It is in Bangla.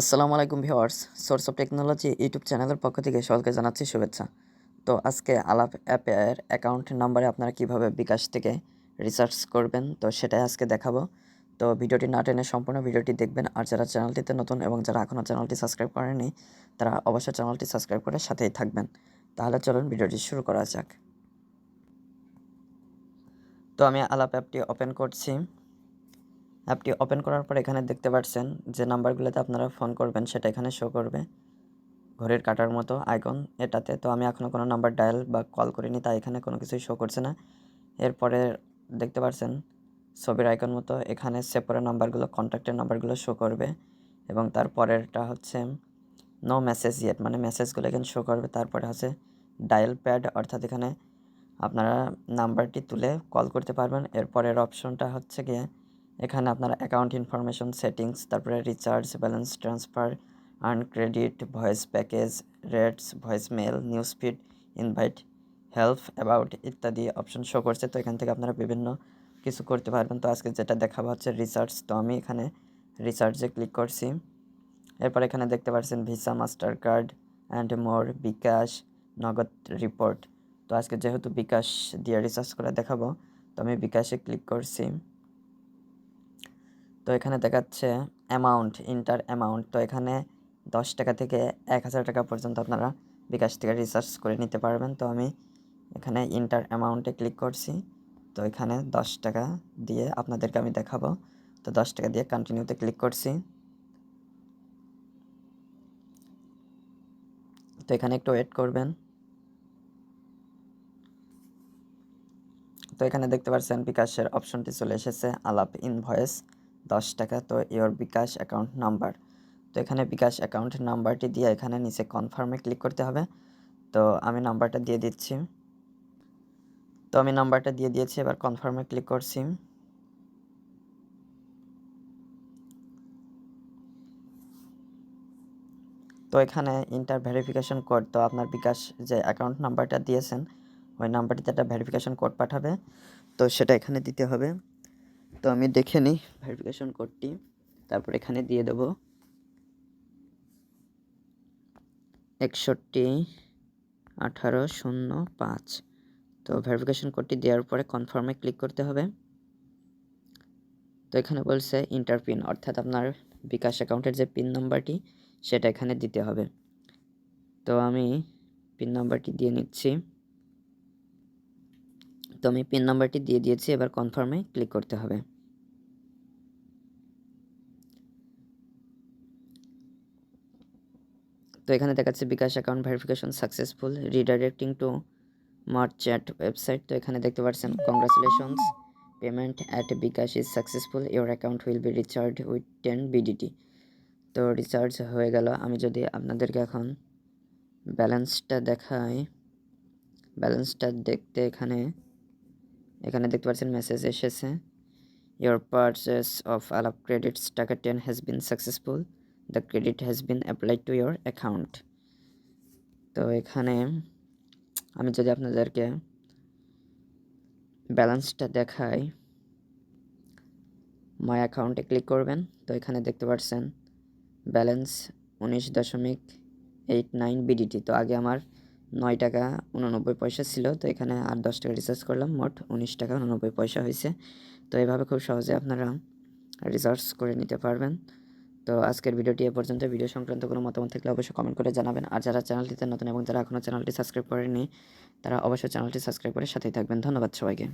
আসসালামু আলাইকুম viewers source of technology YouTube চ্যানেলের পক্ষ থেকে সকলকে জানাচ্ছি শুভেচ্ছা। তো আজকে আলাপ অ্যাপের অ্যাকাউন্ট নাম্বারে আপনারা কীভাবে বিকাশ থেকে রিসার্চ করবেন, তো সেটাই আজকে দেখাবো। তো ভিডিওটি না টেনে সম্পূর্ণ ভিডিওটি দেখবেন, আর যারা চ্যানেলটিতে নতুন এবং যারা এখনও চ্যানেলটি সাবস্ক্রাইব করেনি তারা অবশ্যই চ্যানেলটি সাবস্ক্রাইব করে সাথেই থাকবেন। তাহলে চলুন ভিডিওটি শুরু করা যাক। তো আমি আলাপ অ্যাপটি ওপেন করছি। অ্যাপটি ওপেন করার পর এখানে দেখতে পাচ্ছেন যে নাম্বারগুলোতে আপনারা ফোন করবেন, সেটা এখানে শো করবে। ঘড়ির কাটার মতো আইকন এটাতে। তো আমি এখনও কোনো নাম্বার ডায়াল বা কল করিনি, তাই এখানে কোনো কিছুই শো করছে না। এরপরে দেখতে পাচ্ছেন ছবির আইকন মতো এখানে সেভ সেপরে নাম্বারগুলো কন্ট্যাক্টের নাম্বারগুলো শো করবে। এবং তারপরেরটা হচ্ছে নো মেসেজ ইয়েট মানে মেসেজগুলো এখানে শো করবে। তারপরে হচ্ছে ডায়াল প্যাড অর্থাৎ এখানে আপনারা নাম্বারটি তুলে কল করতে পারবেন। এরপরের অপশনটা হচ্ছে গিয়ে এখানে আপনারা অ্যাকাউন্ট ইনফরমেশন সেটিংস তারপরে recharge balance transfer earn credit voice package rates voice mail news feed invite help about ইত্যাদি অপশন শো করছে। তো এখান থেকে আপনারা বিভিন্ন কিছু করতে পারবেন। তো আজকে যেটা দেখাবো হচ্ছে রিচার্জ তো আমি এখানে রিচার্জে ক্লিক করছি। এরপর এখানে দেখতে পাচ্ছেন Visa Mastercard and more bKash, Nagad report তো আজকে যেহেতু বিকাশ দিয়ে রিচার্জ করে দেখাবো, তো আমি বিকাশে ক্লিক করছি। তো এখানে দেখাচ্ছে অ্যামাউন্ট ইন্টার অ্যামাউন্ট তো এখানে দশ টাকা থেকে এক হাজার টাকা পর্যন্ত আপনারা বিকাশ থেকে রিসার্চ করে নিতে পারবেন। তো আমি এখানে ইন্টার অ্যামাউন্টে ক্লিক করছি। তো এখানে দশ টাকা দিয়ে আপনাদেরকে আমি দেখাবো। তো দশ টাকা দিয়ে কন্টিনিউতে ক্লিক করছি। তো এখানে একটু ওয়েট করবেন। তো এখানে দেখতে পাচ্ছেন বিকাশের অপশনটি চলে এসেছে, আলাপ ইনভয়েস দশ টাকা, তো ইওর বিকাশ অ্যাকাউন্ট নাম্বার তো এখানে বিকাশ অ্যাকাউন্ট নাম্বারটি দিয়ে এখানে নিচে কনফার্মে ক্লিক করতে হবে। তো আমি নাম্বারটা দিয়ে দিচ্ছি। তো আমি নাম্বারটা দিয়ে দিয়েছি, এবার কনফার্মে ক্লিক করছি। তো এখানে ইন্টার ভেরিফিকেশন কোড তো আপনার বিকাশ যে অ্যাকাউন্ট নাম্বারটা দিয়েছেন, ওই নাম্বারটিতে একটা ভেরিফিকেশন কোড পাঠাবে। তো সেটা এখানে দিতে হবে। তো আমি দেখে নিই ভেরিফিকেশন কোডটি তারপর এখানে দিয়ে দেব। একষট্টি, আঠারো, শূন্য, পাঁচ। তো ভেরিফিকেশন কোডটি দেওয়ার পরে কনফার্মে ক্লিক করতে হবে। তো এখানে বলছে ইন্টার পিন অর্থাৎ আপনার বিকাশ অ্যাকাউন্টের যে পিন নাম্বারটি সেটা এখানে দিতে হবে। তো আমি পিন নাম্বারটি দিয়ে নিচ্ছি। তো আমি পিন নাম্বারটি দিয়ে দিয়েছি, এবার কনফার্মে ক্লিক করতে হবে। তো এখানে দেখাচ্ছে bKash account verification successful redirecting to merchant website তো এখানে দেখতে পাচ্ছেন congratulations payment at bKash is successful your account will be recharge with ten BDT তো রিচার্জ হয়ে গেল, আমি যদি আপনাদেরকে এখন ব্যালেন্সটা দেখাই ব্যালেন্সটা দেখতে এখানে এখানে দেখতে পাচ্ছেন মেসেজ এসেছে your purchase of Alap credits টাকা ten has been successful the credit has been applied to your account তো এখানে আমি যদি আপনাদেরকে ব্যালেন্সটা দেখাই মাই অ্যাকাউন্টে ক্লিক করবেন, তো এখানে দেখতে পাচ্ছেন ব্যালেন্স উনিশ দশমিক এইট নাইন বিডিটি তো আগে আমার নয় টাকা উননব্বই পয়সা ছিল, তো এখানে আর দশ টাকা রিচার্জ করলাম, মোট উনিশ টাকা উননব্বই পয়সা হয়েছে। তো এভাবে খুব সহজে আপনারা রিচার্জ করে নিতে পারবেন। তো আজকের ভিডিওটি এ পর্যন্ত। ভিডিও সংক্রান্ত কোনো মতামত থাকলে অবশ্যই কমেন্ট করে জানাবেন। আর যারা চ্যানেলটিতে নতুন এবং যারা এখনও চ্যানেলটি সাবস্ক্রাইব করেনি তারা অবশ্যই চ্যানেলটি সাবস্ক্রাইব করে সাথেই থাকবেন। ধন্যবাদ সবাইকে।